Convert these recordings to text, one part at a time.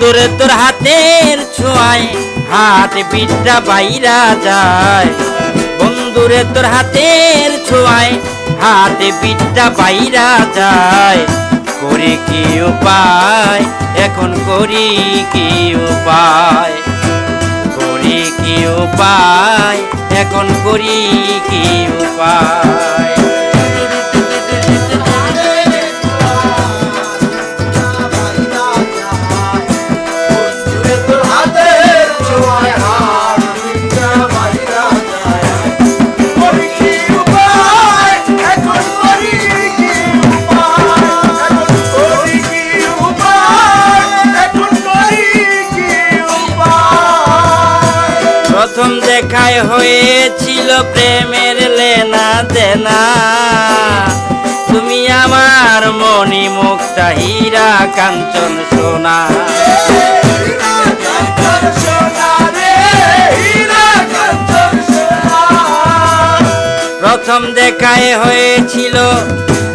বন্ধুরে, তোর হাতের ছোঁয়ায় হাত বিদ্যা বাইরা যায়। বন্ধুরে, তোর হাতের ছোঁয়ায় হাত বিদ্যা বাইরা যায়। করি কি উপায়? এখন করি কি উপায়? করি কি উপায়? এখন করি কি উপায়? দেখায় হয়েছিল প্রেমের লেনা দেনা। তুমি আমার মনি মুক্তা, হীরা কাঞ্চন সোনা। প্রথম দেখায় হয়েছিল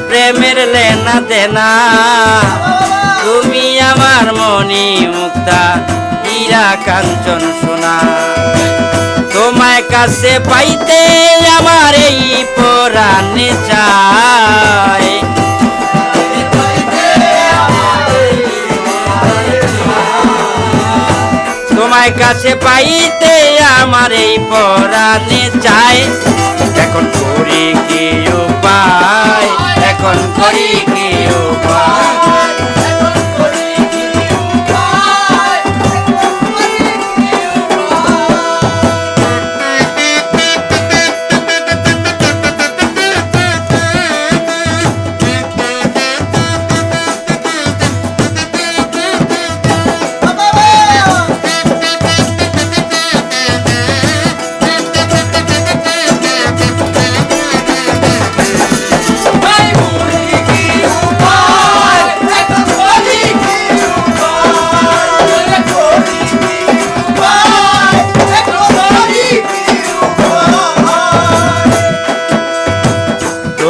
প্রেমের লেনা দেনা। তুমি আমার মনি মুক্তা, হীরা কাঞ্চন সোনা। কাছে পাইতে আমার এই পরাণে চায় তোমায় কাছে পাইতে আমার এই পরাণে চায় এখন করি কি উপায়?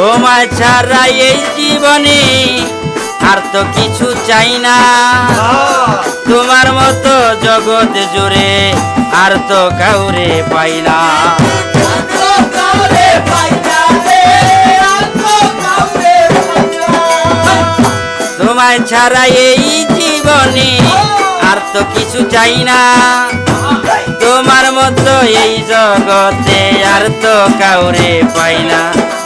তোমায় ছাড়া এই জীবনে আর তো কিছু চাই না। তোমার মতো জগৎ জুড়ে আর তো কাউরে পাই না। তোমায় ছাড়া এই জীবনে আর তো কিছু চাই না। তোমার মতো এই জগতে আর তো কাউরে পাই না।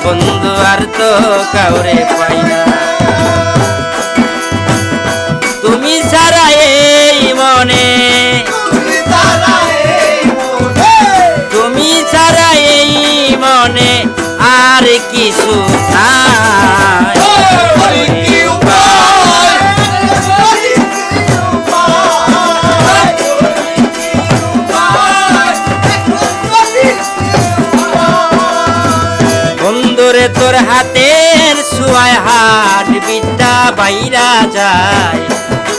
বন্ধু আর তো কাউরে পাই না। তুমি সারা এই মনে তুমি সারা এই মনে। আর কিছু নাই হাতের ছুয়ায় হাত বিদ্যা বাইরা যায়।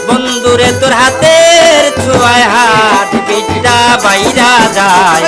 বন্ধুরে তোর হাতের ছুয়ায় হাত বিদ্যা বাইরা যায়।